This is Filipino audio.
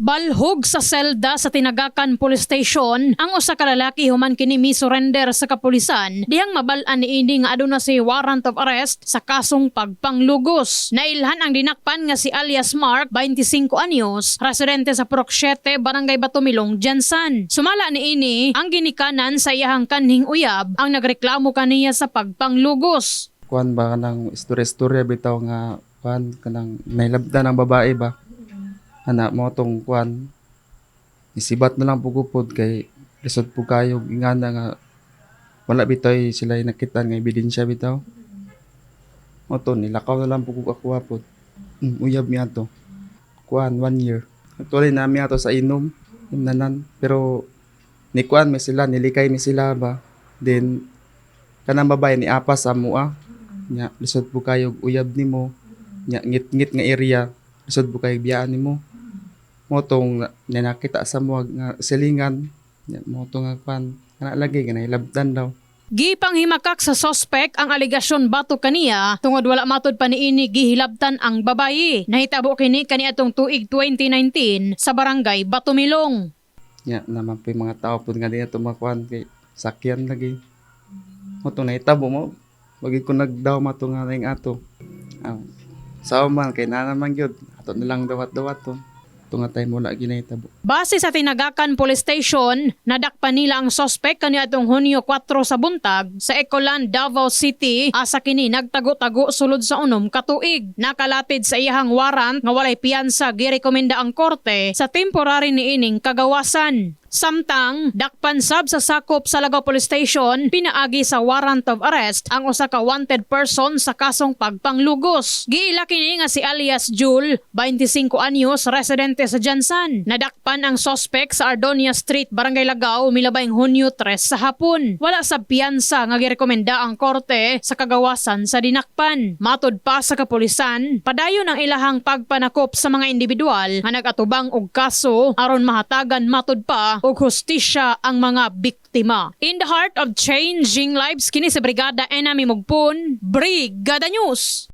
Balhog sa selda sa Tinagakan Police Station ang usa ka lalaki human kini mi-surrender sa kapulisan dihang mabal-an niini nga aduna si warrant of arrest sa kasong pagpanglugos. Nailhan ang dinakpan nga si alias Mark, 25 anyos, residente sa Purok 7, Barangay Batumilong, Jansan. Sumala niini ang ginikanan sa iyahang kanhing uyab ang nagreklamo kaniya sa pagpanglugos. kuan ba kanang istorya-istorya bitaw nga kuan kanang nailabdan ang babae ba ana mo tong kuan isibat na lang pugupod kay lisod po kayo. Ingana nga wala bitaw sila nakita nga ebidensya bitaw. Mo to nilakaw na lang pugug ako pod. Mm, uyab mi ato kuan one year. Actually na mi ato sa inom imnanan pero ni kuan mi sila nilikay mi sila ba? Then kanang babae ni apas sa mua nya lisod po kayo uyab nimo nya ngit-ngit nga area. Lisod po kayo biyaan nimo mo tong na- nakita sa mo nga silingan. Mo tong nga pan kana lagi nga labdan daw. Gipang himakak sa sospek ang aligasyon bato kaniya tungod wala matod pa niini gihilabtan ang babayi. Nahitabo kini kaniadtong tuig 2019 sa barangay Batumilong. nya naman po mga tao po nga din ato makuan kay sakyan lagi. Mo tong nahitabo mo wagi ko nagdaw mato nga ning ato. Aw sa man kay na naman gyud ato nilang dawat-dawat to tunga tayo mo lagi nahitabo Base sa Tinagakan Police Station, nadakpan nila ang sospek kaniadtong Hunyo 4 sa buntag sa Ecoland, Davao City asa kini nagtago-tago sulod sa unom katuig. Nakalatid sa iyahang warrant nga walay piyansa girekomenda ang korte sa temporary niining kagawasan. Samtang, dakpan sab sa sakop sa Lagaw Police Station, pinaagi sa warrant of arrest ang usa ka wanted person sa kasong pagpanglugos. Giila kini nga si alias Jul, 25 anyos, residente sa Jansan. Nadakpan ang sospek sa Ardonia Street, Barangay Lagaw, milabayng Hunyo 3 sa hapon. Wala sa piyansa nga girekomenda ang korte sa kagawasan sa dinakpan. Matod pa sa kapulisan, padayon ang ilahang pagpanakop sa mga individual nga nagatubang og kaso aron mahatagan matod pa og hustisya ang mga biktima. In the heart of changing lives kini sa Brigada Enami Mugpon, Brigada News.